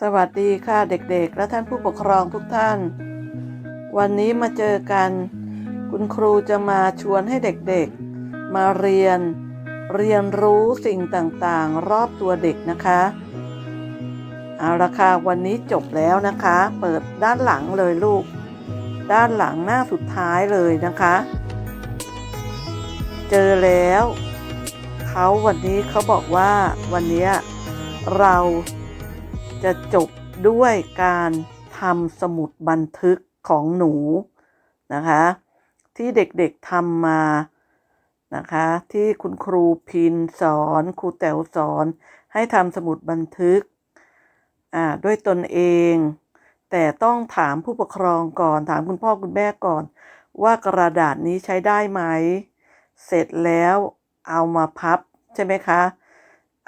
สวัสดีค่ะเด็กๆ และท่านผู้ปกครองทุกท่าน วันนี้มาเจอกัน คุณครูจะมาชวนให้เด็กๆ มาเรียนเรียนรู้สิ่งต่างๆ รอบตัวเด็กนะคะเอาละค่ะวันนี้จบแล้วนะคะ เปิดด้านหลังเลยลูก ด้านหลังหน้าสุดท้ายเลยนะคะ เจอแล้วเขาวันนี้เขาบอกว่าวันนี้เรา จะจบด้วยการทำสมุดบันทึกของหนูนะคะ ที่เด็กๆทำมานะคะ ที่คุณครูพินสอนครูแต๋วสอน ให้ทำสมุดบันทึกอ่าด้วยตนเอง แต่ต้องถามผู้ปกครองก่อนถามคุณพ่อคุณแม่ก่อน ว่ากระดาษนี้ใช้ได้ไหม เสร็จแล้วเอามาพับใช่ไหมคะ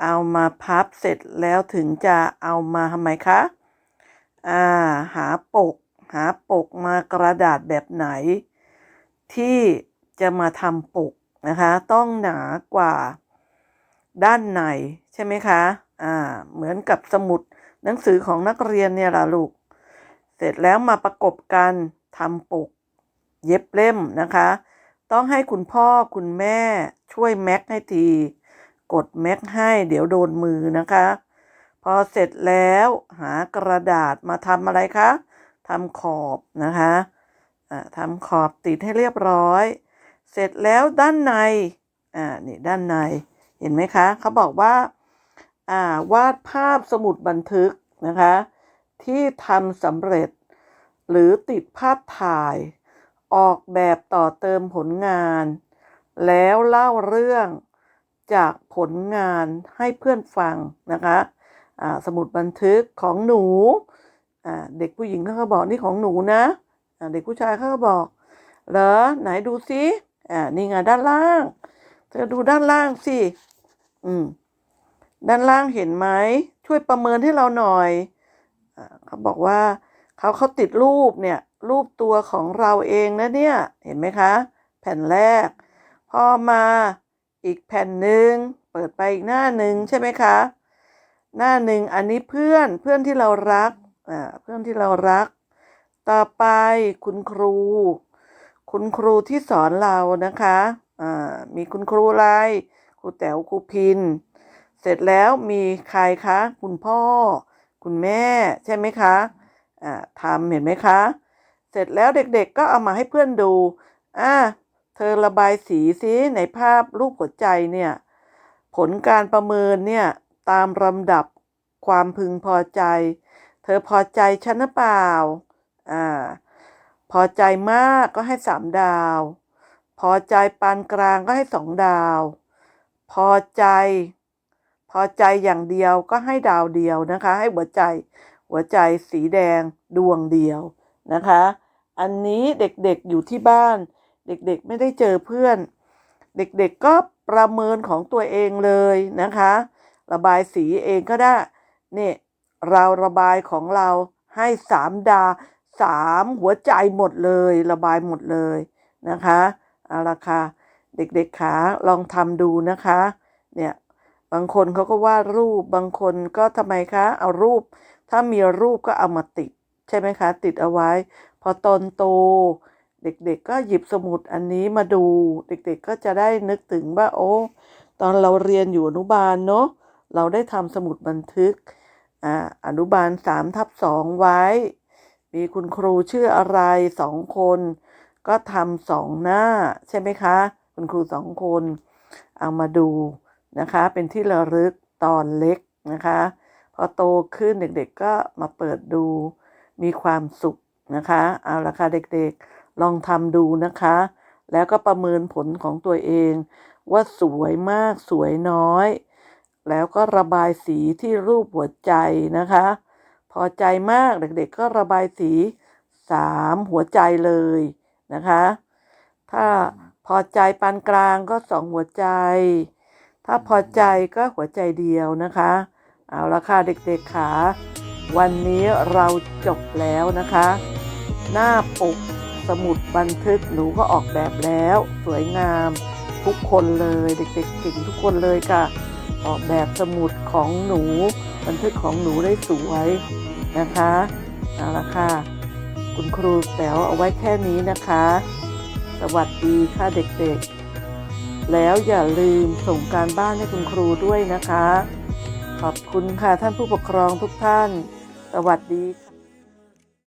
เอามาพับเสร็จแล้วถึงจะเอามาทำไมคะ อ่า หาปก หาปกมากระดาษแบบไหน ที่จะมาทำปกนะคะ ต้องหนากว่าด้านในใช่ไหมคะ อ่า เหมือนกับสมุดหนังสือของนักเรียนเนี่ยล่ะลูก เสร็จแล้วมาประกบกันทำปก เย็บเล่มนะคะ ต้องให้คุณพ่อคุณแม่ช่วยแม็กให้ที กดแม็กให้เดี๋ยวโดนมือนะคะ พอเสร็จแล้วหากระดาษมาทำอะไรคะทำขอบนะคะอ่าทำขอบติดให้เรียบร้อย เสร็จแล้วด้านในอ่านี่ด้านในเห็นไหมคะเขาบอกว่าอ่าวาดภาพสมุดบันทึกนะคะ ที่ทำสำเร็จ หรือติดภาพถ่าย ออกแบบต่อเติมผลงาน แล้วเล่าเรื่อง จากผลงานให้เพื่อนฟังนะคะอ่าสมุดบันทึกของหนู เด็กผู้หญิงเขาก็บอกนี่ของหนูนะอ่าเด็กผู้ชายเขาก็บอก เหรอไหนดูซิอ่านี่ไงด้านล่างเธอดูด้านล่างสิอืมด้านล่างเห็นไหมช่วยประเมินให้เราหน่อยอเขาบอกว่าเขาเขาติดรูปเนี่ย รูปตัวของเราเองนะเนี่ย เห็นไหมคะ แผ่นแรก พอมา อีกแผ่นหนึ่งเปิดไปอีกหน้าหนึ่งใช่ไหมคะ หน้าหนึ่งอันนี้เพื่อนเพื่อนที่เรารักอ่าเพื่อนที่เรารัก ต่อไปคุณครู คุณครูที่สอนเรานะคะอ่ามีคุณครูอะไรครูแต๋วครูพิน เสร็จแล้วมีใครคะ คุณพ่อ คุณแม่ใช่ไหมคะอ่าทำเห็นไหมคะ เสร็จแล้วเด็กๆก็เอามาให้เพื่อนดูอ่า เธอระบายสีซิในภาพรูปหัวใจเนี่ย ผลการประเมินเนี่ย ตามลำดับความพึงพอใจ เธอพอใจฉันหรือเปล่า อ่า พอใจมากก็ให้สามดาว พอใจปานกลางก็ให้สองดาว พอใจ พอใจอย่างเดียวก็ให้ดาวเดียวนะคะ ให้หัวใจ หัวใจสีแดงดวงเดียวนะคะ อันนี้เด็กๆอยู่ที่บ้าน เด็กๆไม่ได้เจอเพื่อน เด็กๆก็ประเมินของตัวเองเลยนะคะ ระบายสีเองก็ได้นี่เราระบายของเราให้สามดาสามหัวใจหมดเลย ระบายหมดเลยนะคะเอาละค่ะเด็กๆขาลองทำดูนะคะ เนี่ยบางคนเขาก็วาดรูปบางคนก็ทำไมคะ เอารูป ถ้ามีรูปก็เอามาติด ใช่ไหมคะ ติดเอาไว้ พอตอนโต เด็กๆก็หยิบสมุดอันนี้มาดู เด็กๆก็จะได้นึกถึงว่าโอ้ตอนเราเรียนอยู่อนุบาลเนาะเราได้ทำสมุดบันทึกอ่าอนุบาลสามทับสองไว้ มีคุณครูชื่ออะไรสองคน ก็ทำสองหน้าใช่ไหมคะ คุณครูสองคน เอามาดูนะคะ เป็นที่ระลึกตอนเล็กนะคะ พอโตขึ้นเด็กๆก็มาเปิดดูมีความสุขนะคะ เอาละค่ะเด็กๆ ลองทำดูนะคะ แล้วก็ประเมินผลของตัวเอง ว่าสวยมากสวยน้อย แล้วก็ระบายสีที่รูปหัวใจนะคะ พอใจมากเด็กๆก็ระบายสีสามหัวใจเลยนะคะ ถ้าพอใจปานกลางก็สองหัวใจ ถ้าพอใจก็หัวใจเดียวนะคะ เอาละค่ะเด็กๆขาวันนี้เราจบแล้วนะคะ หน้าปก สมุดบันทึกหนูก็ออกแบบแล้ว สวยงามทุกคนเลยเด็กๆเก่งทุกคนเลยค่ะ ออกแบบสมุดของหนู บันทึกของหนูได้สวยนะคะเอาละค่ะ คุณครูแต๋วเอาไว้แค่นี้นะคะ สวัสดีค่ะเด็กๆ แล้วอย่าลืมส่งการบ้านให้คุณครูด้วยนะคะ ขอบคุณค่ะท่านผู้ปกครองทุกท่าน สวัสดี